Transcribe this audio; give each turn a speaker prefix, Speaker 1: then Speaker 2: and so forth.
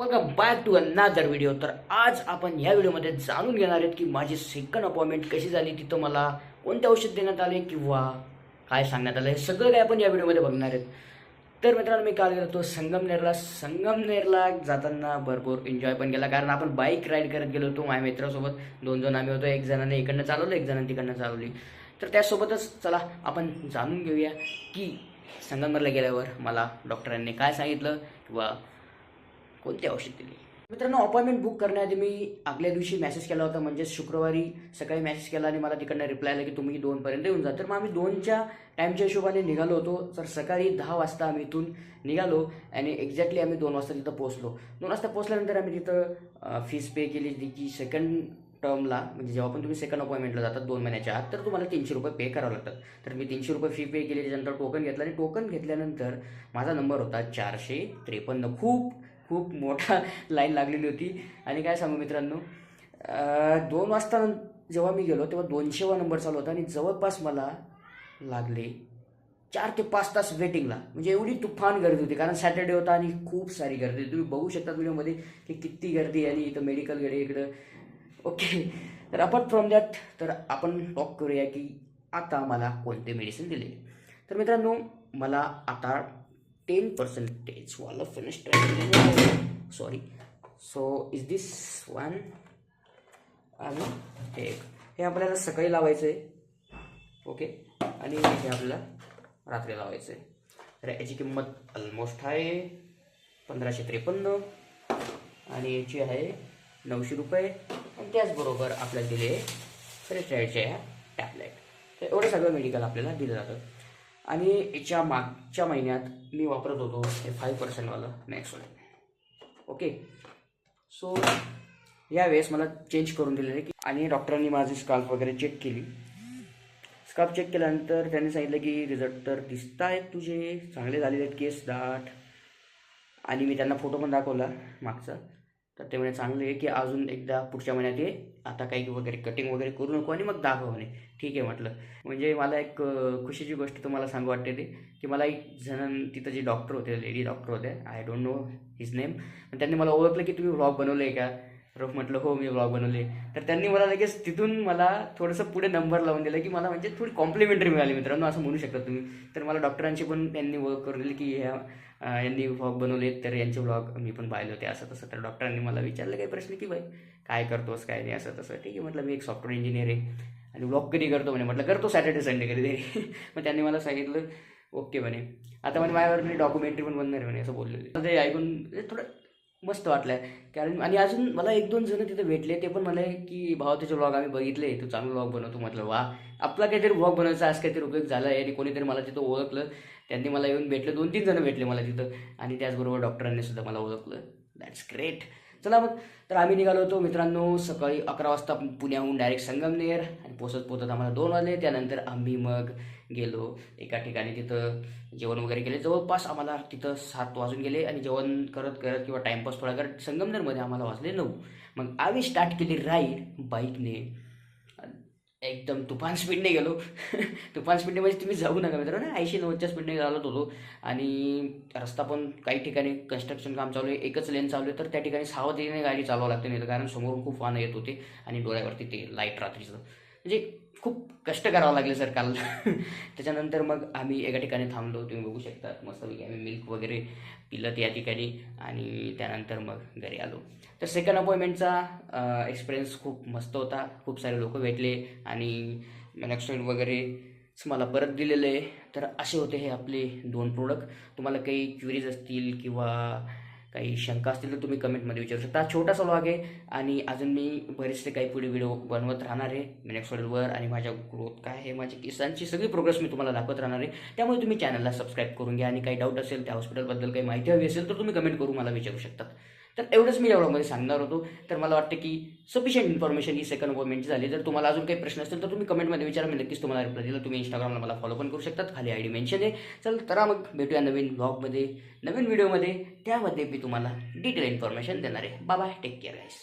Speaker 1: Welcome back to another video तर आज आपण या व्हिडिओमध्ये जाणून घेणार आहेत की माझी सेकंड अपॉइंटमेंट कशी झाली तिथं मला कोणते औषध देण्यात आले किंवा काय सांगण्यात आलं हे सगळं काय आपण या व्हिडिओमध्ये बघणार आहेत. तर मित्रांनो मी काल गेलो होतो संगमनेरला. संगमनेरला जाताना भरपूर एन्जॉय पण केला कारण आपण बाईक राईड करत गेलो होतो माझ्या मित्रासोबत. दोन जण आम्ही होतो एक जणाने इकडनं चालवलं एक जणाने तिकडनं चालवली. तर त्यासोबतच चला आपण जाणून घेऊया की संगमनेरला गेल्यावर मला डॉक्टरांनी काय सांगितलं किंवा कोणते औषध दिले? मित्रांनो अपॉइंटमेंट बुक करण्याआधी मी आगल्या दिवशी मेसेज केला होता म्हणजे शुक्रवारी सकाळी मेसेज केला आणि मला तिकडनं रिप्लाय आला की तुम्ही दोनपर्यंत येऊन जा. तर मग आम्ही दोनच्या टाईमच्या हिशोबाने निघालो होतो. तर सकाळी दहा वाजता आम्ही इथून निघालो आणि एक्झॅक्टली आम्ही दोन वाजता तिथं पोचलो दोन वाजता पोचल्यानंतर आम्ही तिथं फीस पे केली जी सेकंड टर्मला म्हणजे जेव्हा पण तुम्ही सेकंड अपॉइंटमेंटला जातात दोन महिन्याच्या आत तर तुम्हाला तीनशे रुपये पे करावं लागतात. तर मी तीनशे रुपये फी पे केली त्याच्यानंतर टोकन घेतलं आणि टोकन घेतल्यानंतर माझा नंबर होता चारशे त्रेपन्न. खूप खूप मोठा लाईन लागलेली होती. आणि काय सांगू मित्रांनो दोन वाजता जेव्हा मी गेलो तेव्हा दोनशेवा नंबर चालू होता आणि जवळपास मला लागले चार ते पाच तास वेटिंगला म्हणजे एवढी तुफान गर्दी होती कारण सॅटर्डे होता आणि खूप सारी गर्दी होती. तुम्ही बघू शकता व्हिडिओमध्ये की किती गर्दी आणि इथं मेडिकलकडे इकडं. ओके तर अपार्ट फ्रॉम दॅट तर आपण टॉक करूया की आता मला कोणते मेडिसिन दिले. तर मित्रांनो मला आता ten पर्सेंटेजवालं finish sorry so is this one आणि एक. हे आपल्याला सकाळी लावायचं आहे ओके आणि हे आपल्याला रात्री लावायचं आहे तर याची किंमत ऑलमोस्ट आहे पंधराशे त्रेपन्न. आणि याची आहे नऊशे रुपये. आणि त्याचबरोबर आपल्याला दिले फ्रेश ह्या टॅबलेट तर एवढं सगळं मेडिकल आपल्याला दिलं जातं. आणि याच्या मागच्या महिन्यात मी वापरत होतो हे फाईव्ह पर्सेंटवालं मॅक्सवालं ओके सो यावेळेस मला चेंज करून दिलेलं आहे की आणि डॉक्टरांनी माझी स्काल्प वगैरे चेक केली. स्काल्प चेक केल्यानंतर त्यांनी सांगितलं की रिझल्ट तर दिसत आहेत तुझे चांगले झालेले आहेत केस दाट. आणि मी त्यांना फोटो पण दाखवला मागचा. तर ते म्हणे चांगलं आहे की अजून एकदा पुढच्या महिन्यात ये आता काही वगैरे कटिंग वगैरे करू नको आणि मग दाखव म्हणे. ठीक आहे म्हटलं. म्हणजे मला एक खुशीची गोष्ट तुम्हाला सांगू वाटते ते की मला एक जण तिथं जे डॉक्टर होते लेडी डॉक्टर होते I don't know his name त्यांनी मला ओळखलं की तुम्ही व्लॉग बनवलं आहे का? तर म्हटलं हो मी ब्लॉग बनवले. तर त्यांनी मला लगेच तिथून मला थोडंसं पुढे नंबर लावून दिला की मला म्हणजे थोडी कॉम्प्लिमेंटरी मिळाली. मित्रांनो असं म्हणू शकता तुम्ही. तर मला डॉक्टरांशी पण त्यांनी वर्क करून दिली की ह्या यांनी व्लॉग बनवले तर यांचे व्लॉग मी पण पाहिले होते असं तसं. तर डॉक्टरांनी मला विचारलं काही प्रश्न की बाई काय करतोस काय नाही? असं तसं. ठीक आहे म्हटलं मी एक सॉफ्टवेअर इंजिनियर आहे आणि व्लॉग कधी करतो? म्हणे म्हटलं करतो सॅटर्डे संडे कधीतरी मग त्यांनी मला सांगितलं ओके म्हणे. आता म्हणे माझ्यावर मी डॉक्युमेंटरी पण बनणार म्हणे असं बोललेलं ते ऐकून म्हणजे थोडं मस्त वाटलं कारण आणि अजून मला एक दोन जण तिथे भेटले ते पण म्हणाले की भावा तुझे व्लॉग आम्ही बघितले तू चांगलं व्लॉग बनवतो म्हटलं वा आपला काहीतरी व्लॉग बनवायचा आज काहीतरी उपयोग झाला आहे आणि कोणीतरी मला तिथं ओळखलं. त्यांनी मला येऊन भेटलं दोन तीन जण भेटले मला तिथं. आणि त्याचबरोबर डॉक्टरांनी सुद्धा मला ओळखलं. दॅट्स ग्रेट चला मग. तर आम्ही निघालो होतो मित्रांनो सकाळी अकरा वाजता पुण्याहून डायरेक्ट संगमनेर आणि पोचत पोचत आम्हाला दोन वाजले. त्यानंतर आम्ही मग गेलो एका ठिकाणी तिथं जेवण वगैरे केले. जवळपास आम्हाला तिथं सात वाजून गेले आणि जेवण करत करत किंवा टाईमपास थोडा करत संगमनेरमध्ये आम्हाला वाजले नऊ. मग आम्ही स्टार्ट केली राईड बाईकने एकदम तुफान स्पीडने गेलो. तुफान स्पीडने म्हणजे तुम्ही जाऊ नका मित्रांनो. ऐंशी नव्वदच्या स्पीडने चालत होतो. आणि रस्ता पण काही ठिकाणी कन्स्ट्रक्शन काम चालू आहे. एकच लेन चालू आहे. तर त्या ठिकाणी सावधीने गाडी चालवावं लागते. नाही कारण समोरून खूप वाहनं येत होते आणि डोळ्यावरती ते लाइट रात्रीचं. म्हणजे खूप कष्ट करावं लागले सर काल. त्याच्यानंतर मग आम्ही एका ठिकाणी थांबलो. तुम्ही बघू शकता मस्तपैकी आम्ही मिल्क वगैरे पिलं या ठिकाणी आणि त्यानंतर मग घरी आलो. तर सेकंड अपॉइंटमेंटचा एक्सपिरियन्स खूप मस्त होता. खूप सारे लोक भेटले आणि मॅनॉक्साईड वगैरे मला परत दिलेलं. आहे तर असे होते हे आपले दोन प्रोडक्ट तुम्हाला काही क्युरीज असतील किंवा काही शंका असतील तर तुम्ही कमेंटमध्ये विचारू शकता. छोटासा व्लॉग आहे आणि अजून मी बरेचसे काही पुढे व्हिडिओ बनवत राहणार आहे. मिनेक्सॉइडवर आणि माझ्या ग्रोथ काय आहे माझ्या केसांची सगळी प्रोग्रेस मी तुम्हाला दाखवत राहणार आहे. त्यामुळे तुम्ही चॅनलला सबस्क्राईब करून घ्या आणि काही डाऊट असेल त्या हॉस्पिटलबद्दल काही माहिती हवी असेल तर तुम्ही कमेंट करून मला विचारू शकतात. तर एवढंच मी एवढ्यामध्ये सांगणार होतो. तर मला वाटतं की सफिशियंट इन्फॉर्मेशन ही सेकंड अपॉइंटमेंटची झाली. जर तुम्हाला अजून काही प्रश्न असतील तर तुम्ही कमेंटमध्ये विचारा. मी नक्कीच तुम्हाला रिप्लाय दिला तुम्ही इंस्टाग्रामला मला फॉलो पण करू शकतात. खाली आय डी मेन्शन आहे. चल तर मग भेटूया नवीन ब्लॉगमध्ये नवीन व्हिडिओमध्ये त्यामध्ये मी तुम्हाला डिटेल इन्फॉर्मेशन देणार आहे. बाय टेक केअर गाईस